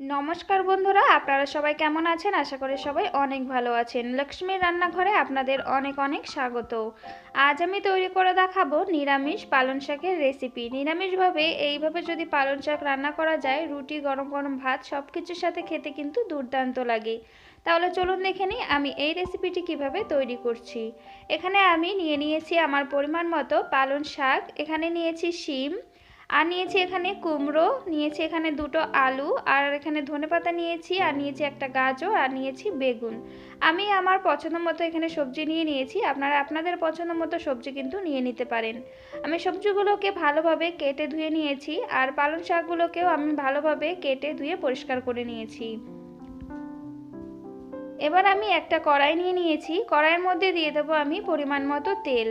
নমস্কার বন্ধুরা, আপনারা সবাই কেমন আছেন? আশা করি সবাই অনেক ভালো আছেন। লক্ষ্মীর রান্নাঘরে আপনাদের অনেক অনেক স্বাগত। আজ আমি তৈরি করে দেখাবো নিরামিষ পালং শাকের রেসিপি। নিরামিষভাবে এইভাবে যদি পালং শাক রান্না করা যায়, রুটি, গরম গরম ভাত সব কিছুর সাথে খেতে কিন্তু দুর্দান্ত লাগে। তাহলে চলুন দেখে নিই আমি এই রেসিপিটি কীভাবে তৈরি করছি। এখানে আমি নিয়ে নিয়েছি আমার পরিমাণ মতো পালং শাক। এখানে নিয়েছি শিম আর নিয়েছি এখানে কুমড়ো, নিয়েছি এখানে দুটো আলু, আর এখানে ধনেপাতা নিয়েছি, আর নিয়েছি একটা গাজর, আর নিয়েছি বেগুন। আমি আমার পছন্দ মতো এখানে সবজি নিয়ে নিয়েছি, আপনারা আপনাদের পছন্দ মতো সবজি কিন্তু নিয়ে নিতে পারেন। আমি সবজিগুলোকে ভালোভাবে কেটে ধুয়ে নিয়েছি, আর পালং শাকগুলোকেও আমি ভালোভাবে কেটে ধুয়ে পরিষ্কার করে নিয়েছি। এবার আমি একটা কড়াই নিয়ে নিয়েছি, কড়াইয়ের মধ্যে দিয়ে দেবো আমি পরিমাণ মতো তেল।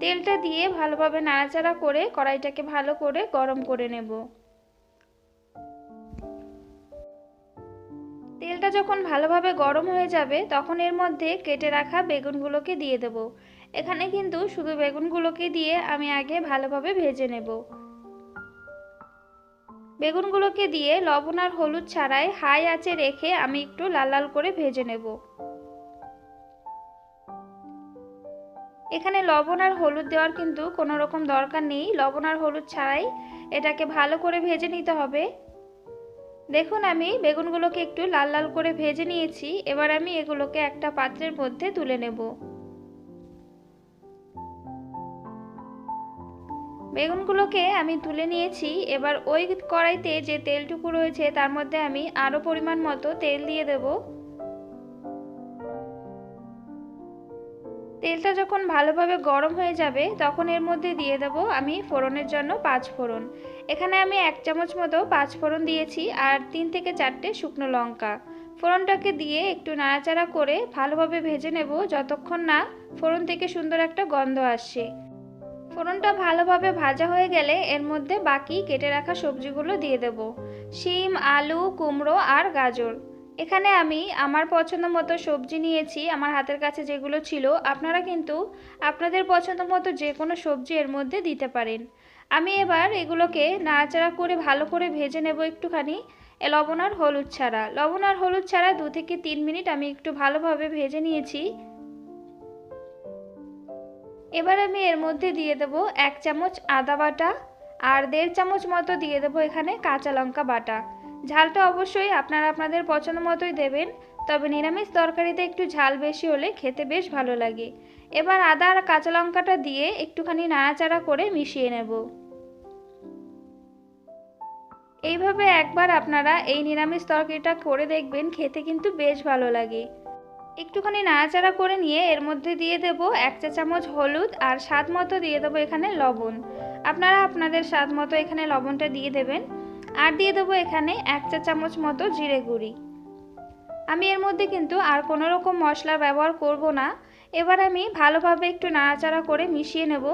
তেলটা দিয়ে ভালোভাবে নাড়াচাড়া করে কড়াইটাকে ভালো করে গরম করে নেব। তেলটা যখন ভালোভাবে গরম হয়ে যাবে, তখন এর মধ্যে কেটে রাখা বেগুনগুলোকে দিয়ে দেব। এখানে কিন্তু শুধু বেগুনগুলোকে দিয়ে আমি আগে ভালোভাবে ভেজে নেব। বেগুনগুলোকে দিয়ে লবণ আর হলুদ ছাড়াই হাই আঁচে রেখে আমি একটু লাল লাল করে ভেজে নেব। এখানে লবণ আর হলুদ দেওয়ার কিন্তু কোনো রকম দরকার নেই। লবণ আর হলুদ ছাড়াই এটাকে ভালো করে ভেজে নিতে হবে। দেখুন আমি বেগুনগুলোকে একটু লাল লাল করে ভেজে নিয়েছি। এবার আমি এগুলোকে একটা পাত্রের মধ্যে তুলে নেব। বেগুনগুলোকে আমি তুলে নিয়েছি। এবার ওই কড়াইতে যে তেলটুকু রয়েছে তার মধ্যে আমি আরও পরিমাণ মতো তেল দিয়ে দেবো। তেলটা যখন ভালোভাবে গরম হয়ে যাবে, তখন এর মধ্যে দিয়ে দেবো আমি ফোড়নের জন্য পাঁচ ফোড়ন। এখানে আমি এক চামচ মতো পাঁচ ফোড়ন দিয়েছি আর তিন থেকে চারটে শুকনো লঙ্কা। ফোড়নটাকে দিয়ে একটু নাড়াচাড়া করে ভালোভাবে ভেজে নেব যতক্ষণ না ফোড়ন থেকে সুন্দর একটা গন্ধ আসছে। ফোড়নটা ভালোভাবে ভাজা হয়ে গেলে এর মধ্যে বাকি কেটে রাখা সবজিগুলো দিয়ে দেব। শিম, আলু, কুমড়ো আর গাজর। এখানে আমি আমার পছন্দ মতো সবজি নিয়েছি, আমার হাতের কাছে যেগুলো ছিল। আপনারা কিন্তু আপনাদের পছন্দ মতো যে কোনো সবজি এর মধ্যে দিতে পারেন। আমি এবার এগুলোকে নাড়াচাড়া করে ভালো করে ভেজে নেব একটুখানি। লবণ আর হলুদ ছাড়া। লবণ আর হলুদ ছাড়া দু থেকে তিন মিনিট আমি একটু ভালোভাবে ভেজে নিয়েছি। এবার আমি এর মধ্যে দিয়ে দেবো এক চামচ আদা বাটা আর দেড় চামচ মতো দিয়ে দেবো এখানে কাঁচা লঙ্কা বাটা। ঝালটা অবশ্যই আপনারা আপনাদের পছন্দ মতোই দেবেন, তবে নিরামিষ তরকারিতে একটু ঝাল বেশি হলে খেতে বেশ ভালো লাগে। এবার আদা আর কাঁচা লঙ্কাটা দিয়ে একটুখানি নাড়াচাড়া করে মিশিয়ে নেব। এইভাবে একবার আপনারা এই নিরামিষ তরকারিটা করে দেখবেন, খেতে কিন্তু বেশ ভালো লাগে। একটুখানি নাড়াচাড়া করে নিয়ে এর মধ্যে দিয়ে দেব এক চা চামচ হলুদ আর স্বাদ মতো দিয়ে দেবো এখানে লবণ। আপনারা আপনাদের স্বাদ মতো এখানে লবণটা দিয়ে দেবেন। আর দিয়ে দেবো এখানে এক চা চামচ মতো জিরে গুঁড়ি। আমি এর মধ্যে কিন্তু আর কোনো রকম মশলা ব্যবহার করব না। এবার আমি ভালোভাবে একটু নাড়াচাড়া করে মিশিয়ে নেব।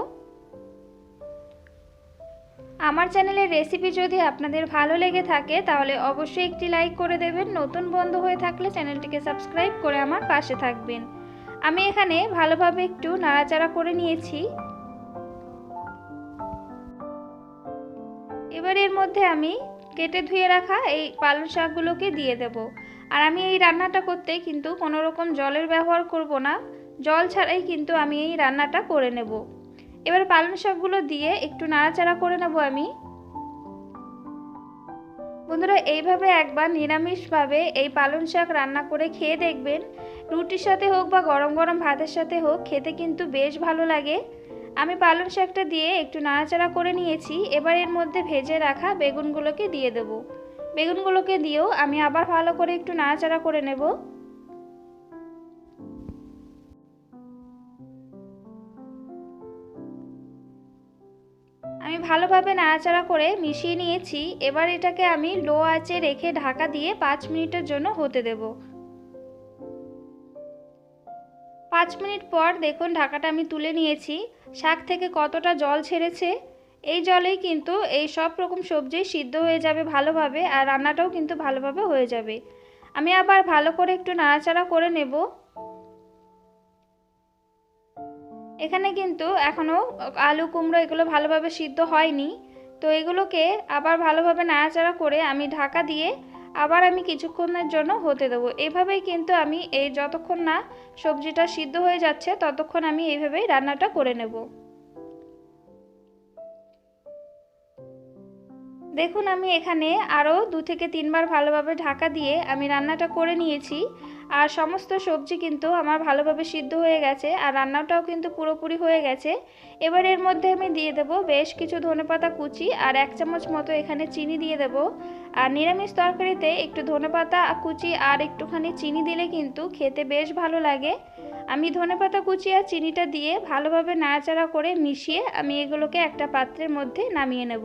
আমার চ্যানেলের রেসিপি যদি আপনাদের ভালো লেগে থাকে, তাহলে অবশ্যই একটি লাইক করে দেবেন। নতুন বন্ধু হয়ে থাকলে চ্যানেলটিকে সাবস্ক্রাইব করে আমার পাশে থাকবেন। আমি এখানে ভালোভাবে একটু নাড়াচাড়া করে নিয়েছি। এবার এর মধ্যে আমি কেটে ধুয়ে রাখা এই পালং শাকগুলোকে দিয়ে দেব। আর আমি এই রান্নাটা করতে কিন্তু কোনো রকম জলের ব্যবহার করব না। জল ছাড়াই কিন্তু আমি এই রান্নাটা করে নেব। এবার পালং শাকগুলো দিয়ে একটু নাড়াচাড়া করে নেব আমি। বন্ধুরা, এইভাবে একবার নিরামিষভাবে এই পালং শাক রান্না করে খেয়ে দেখবেন। রুটির সাথে হোক বা গরম গরম ভাতের সাথে হোক, খেতে কিন্তু বেশ ভালো লাগে। আমি পালং শাকটা দিয়ে একটু নাড়াচাড়া করে নিয়েছি। এবার এর মধ্যে ভেজে রাখা বেগুনগুলোকে দিয়ে দেবো। বেগুনগুলোকে দিয়েও আমি আবার ভালো করে একটু নাড়াচাড়া করে নেব। আমি ভালোভাবে নাড়াচাড়া করে মিশিয়ে নিয়েছি। এবার এটাকে আমি লো আঁচে রেখে ঢাকা দিয়ে পাঁচ মিনিটের জন্য হতে দেবো। পাঁচ মিনিট পর দেখুন ঢাকাটা আমি তুলে নিয়েছি। শাক থেকে কতটা জল ছেড়েছে? এই জলেই কিন্তু এই সব রকম সবজি সিদ্ধ হয়ে যাবে ভালোভাবে আর রান্নাটাও কিন্তু ভালোভাবে হয়ে যাবে। আমি আবার ভালো করে একটু নাড়াচাড়া করে নেব। এখানে কিন্তু এখনও আলু, কুমড়ো এগুলো ভালোভাবে সিদ্ধ হয়নি। তো এগুলোকে আবার ভালোভাবে নাড়াচাড়া করে আমি ঢাকা দিয়ে আবার আমি কিছুক্ষণের জন্য হতে দেবো। এভাবেই কিন্তু আমি এই যতক্ষণ না সবজিটা সিদ্ধ হয়ে যাচ্ছে, ততক্ষণ আমি এইভাবেই রান্নাটা করে নেব। দেখুন, আমি এখানে আরও দু থেকে তিনবার ভালোভাবে ঢাকা দিয়ে আমি রান্নাটা করে নিয়েছি। আর সমস্ত সবজি কিন্তু আমার ভালোভাবে সিদ্ধ হয়ে গেছে আর রান্নাটাও কিন্তু পুরোপুরি হয়ে গেছে। এবার এর মধ্যে আমি দিয়ে দেবো বেশ কিছু ধনেপাতা কুচি আর এক চামচ মতো এখানে চিনি দিয়ে দেব। আর নিরামিষ তরকারিতে একটু ধনেপাতা কুচি আর একটুখানি চিনি দিলে কিন্তু খেতে বেশ ভালো লাগে। আমি ধনেপাতা কুচি আর চিনিটা দিয়ে ভালোভাবে নাড়াচাড়া করে মিশিয়ে আমি এগুলোকে একটা পাত্রের মধ্যে নামিয়ে নেব।